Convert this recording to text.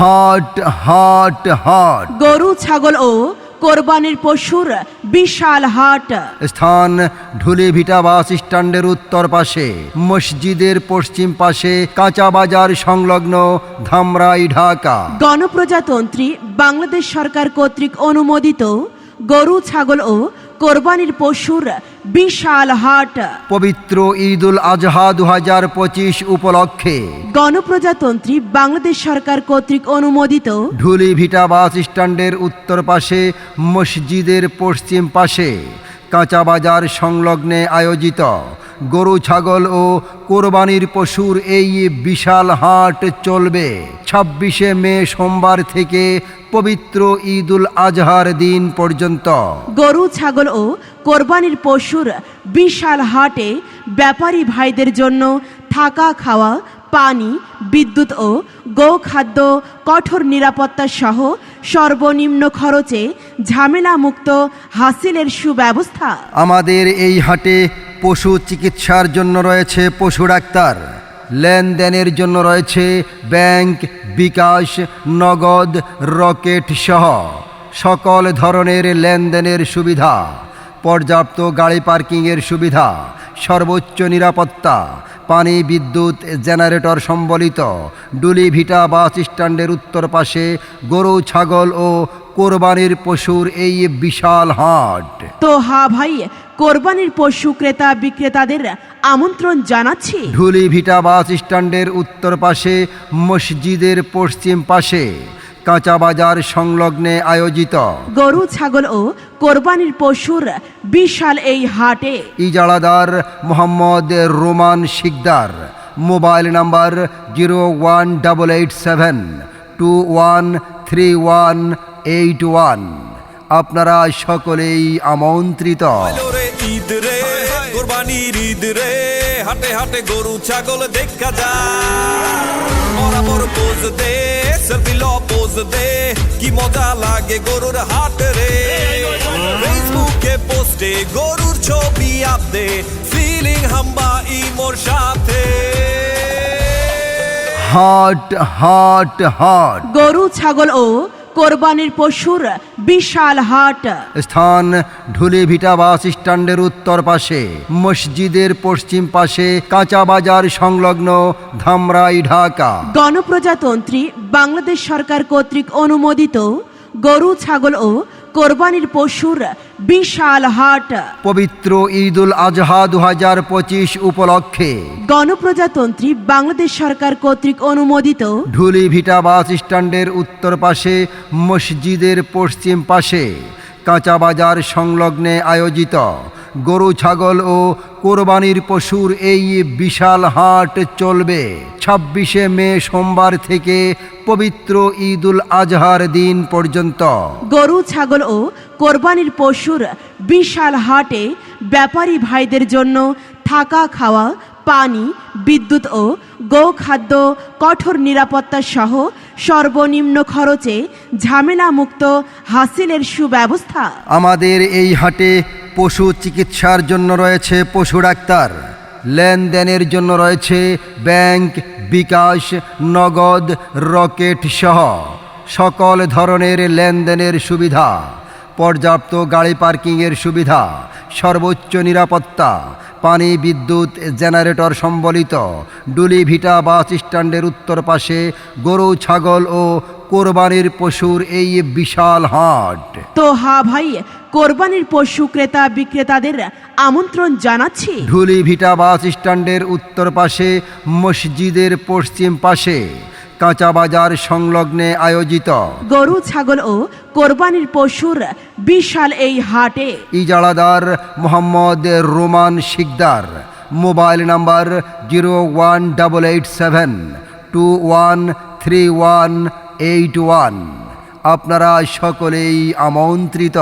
হাট hot hot গরু ছাগল ও কোরবানির পশুর বিশাল হাট। স্থান ঢুলিভিটা বাস স্ট্যান্ডের উত্তর পাশে। মসজিদের পশ্চিম পাশে কাঁচা বাজার সংলগ্ন ধামরাই ঢাকা। গণপ্রজাতন্ত্রী বাংলাদেশ সরকার কর্তৃক অনুমোদিত গরু ছাগল ও কোরবানির পশুর বিশাল হাট। পবিত্র ঈদুল আজহা দু হাজার পঁচিশ উপলক্ষে গণপ্রজাতন্ত্রী বাংলাদেশ সরকার কর্তৃক অনুমোদিত। ঢুলি ভিটা বাস স্ট্যান্ডের উত্তর পাশে মসজিদের পশ্চিম পাশে কাঁচা বাজার সংলগ্নে আয়োজিত গরু, ছাগল ও কোরবানির পশুর এই বিশাল হাট চলবে। ছাব্বিশে মে সোমবার থেকে পবিত্র ঈদুল আজহার দিন পর্যন্ত। গরু, ছাগল ও কোরবানির পশুর বিশাল হাটে ব্যাপারী ভাইদের জন্য থাকা খাওয়া, পানি, বিদ্যুৎ ও গোখাদ্য, কঠোর নিরাপত্তা সহ সর্বনিম্ন খরচে ঝামেলামুক্ত হাসিলের সুব্যবস্থা। আমাদের এই হাটে পশু চিকিৎসার জন্য রয়েছে পশু ডাক্তার। লেনদেনের জন্য রয়েছে ব্যাংক, বিকাশ, নগদ, রকেট সহ সকল ধরনের লেনদেনের সুবিধা। পর্যাপ্ত গাড়ি পার্কিংয়ের সুবিধা। সর্বোচ্চ নিরাপত্তা। পানি বিদ্যুৎ জেনারেটর সম্বলিত। ডুলিভিটা বাস স্ট্যান্ডের উত্তর পাশে গরু ছাগল ও কোরবানির পশুর এই বিশাল হাট। তো হা ভাই কোরবানির পশু ক্রেতা বিক্রেতাদের আমন্ত্রণ জানাচ্ছি। ঢুলিভিটা বাস স্ট্যান্ডের উত্তর পাশে মসজিদের পশ্চিম পাশে। কাঁচা বাজার সংলগ্নে আয়োজিত। গরু ছাগল ও কোরবানির পশুর বিশাল এই হাটে। ইজারাদার Mohammad Roman Sikdar. Mobile number zero one double eight seven two one three one eight one. আপনারা সকলেই আমন্ত্রিত। ঈদ রে কোরবানির ঈদ রে। হাটে হাটে গরু ছাগল দেখা যায়। বরাবর পোজ দে সেলফি ল দে কি মজা লাগে গরুর হাট রে। ফেসবুকে পোস্টে গরুর ছবি আপদে ফিলিং হাম্বা ইমোর সাথে। Hot hot hot. গরু ছাগল ও কোরবানির পশুর বিশাল হাট। স্থান ঢুলি ভিটা বাস স্ট্যান্ডের উত্তর পাশে। মসজিদের পশ্চিম পাশে কাঁচা বাজার সংলগ্ন ধামরাই ঢাকা। গণপ্রজাতন্ত্রী বাংলাদেশ সরকার কর্তৃক অনুমোদিত গরু ছাগল ও কোরবানির পশুর বিশাল হাট। পবিত্র ঈদুল আজহা দু হাজার পঁচিশ উপলক্ষে গণপ্রজাতন্ত্রী বাংলাদেশ সরকার কর্তৃক অনুমোদিত ঢুলি ভিটা বাস স্ট্যান্ডের উত্তর পাশে মসজিদের পশ্চিম পাশে কাঁচাবাজার সংলগ্নে আয়োজিত গরু ছাগল ও কোরবানির পশুর এই বিশাল হাট চলবে। ছাব্বিশে মে সোমবার থেকে পবিত্র ঈদুল আজহার দিন পর্যন্ত। গরু ছাগল ও কোরবানির পশুর বিশাল হাটে ব্যাপারী ভাইদের জন্য থাকা খাওয়া পানি বিদ্যুৎ ও গোখাদ্য কঠোর নিরাপত্তা সহ সর্বনিম্ন খরচে ঝামেলামুক্ত হাসিলের সুব্যবস্থা। আমাদের এই হাটে পশু চিকিৎসার জন্য রয়েছে পশু ডাক্তার। লেনদেনের জন্য রয়েছে ব্যাংক, বিকাশ, নগদ, রকেট সহ সকল ধরনের লেনদেনের সুবিধা। পর্যাপ্ত গাড়ি পার্কিংয়ের সুবিধা, সর্বোচ্চ নিরাপত্তা, পানি বিদ্যুৎ জেনারেটর সম্বলিত, ডুলিভিটা বাস স্ট্যান্ডের উত্তর পাশে গরু, ছাগল ও কোরবানির পশুর এই বিশাল হাট। তো হা ভাই কোরবানির পশু ক্রেতা বিক্রেতাদের আমন্ত্রণ জানাচ্ছি। ঢুলিভিটা বাস স্ট্যান্ডের উত্তর পাশে মসজিদের পশ্চিম পাশে কাঁচা বাজার সংলগ্নে আয়োজিত। গরু ছাগল ও কোরবানির পশুর বিশাল এই হাটে। ইজারাদার Mohammad Roman Sikdar mobile number zero one double eight seven two one three one eight one. আপনারা সকলেই আমন্ত্রিত।